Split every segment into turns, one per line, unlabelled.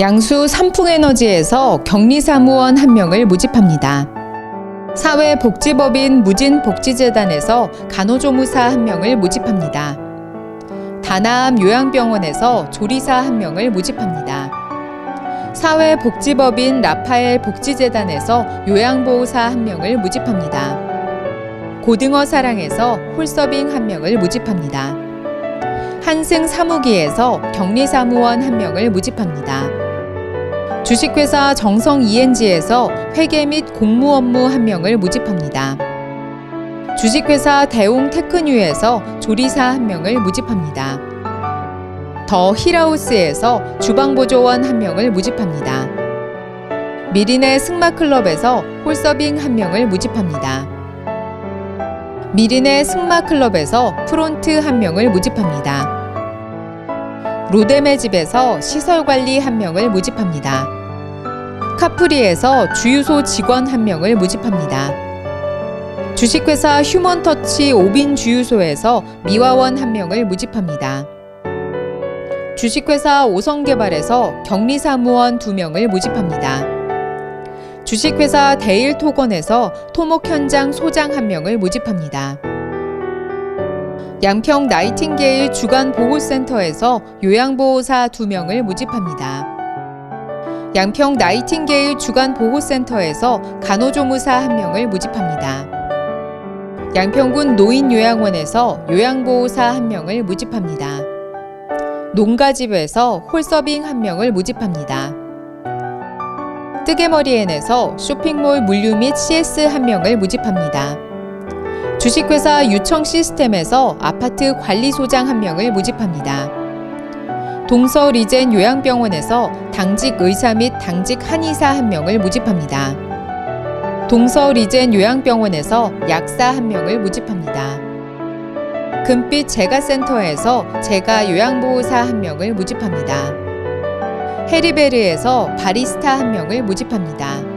양수 삼풍에너지에서 격리사무원 한 명을 모집합니다. 사회복지법인 무진복지재단에서 간호조무사 한 명을 모집합니다. 다나암 요양병원에서 조리사 한 명을 모집합니다. 사회복지법인 라파엘 복지재단에서 요양보호사 한 명을 모집합니다. 고등어 사랑에서 홀서빙 한 명을 모집합니다. 한승 사무기에서 격리사무원 한 명을 모집합니다. 주식회사 정성 ENG에서 회계 및 공무 업무 한 명을 모집합니다. 주식회사 대웅 테크뉴에서 조리사 한 명을 모집합니다. 더 힐하우스에서 주방보조원 한 명을 모집합니다. 미리네 승마클럽에서 홀서빙 한 명을 모집합니다. 미리네 승마클럽에서 프론트 한 명을 모집합니다. 로데메 집에서 시설 관리 한 명을 모집합니다. 카프리에서 주유소 직원 한 명을 모집합니다. 주식회사 휴먼터치 오빈 주유소에서 미화원 한 명을 모집합니다. 주식회사 오성개발에서 격리사무원 두 명을 모집합니다. 주식회사 데일토건에서 토목 현장 소장 한 명을 모집합니다. 양평 나이팅게일 주간 보호센터에서 요양보호사 두명을 모집합니다. 양평 나이팅게일 주간 보호센터에서 간호조무사 한명을 모집합니다. 양평군 노인요양원에서 요양보호사 한명을 모집합니다. 농가집에서 홀서빙 한명을 모집합니다. 뜨개머리엔에서 쇼핑몰 물류 및 CS 한명을 모집합니다. 주식회사 유청 시스템에서 아파트 관리소장 한 명을 모집합니다. 동서 리젠 요양병원에서 당직 의사 및 당직 한의사 한 명을 모집합니다. 동서 리젠 요양병원에서 약사 한 명을 모집합니다. 금빛 제가센터에서 제가 요양보호사 한 명을 모집합니다. 해리베르에서 바리스타 한 명을 모집합니다.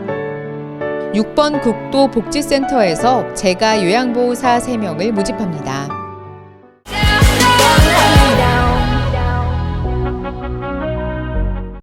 6번 국도 복지센터에서 제가 요양보호사 3명을 모집합니다.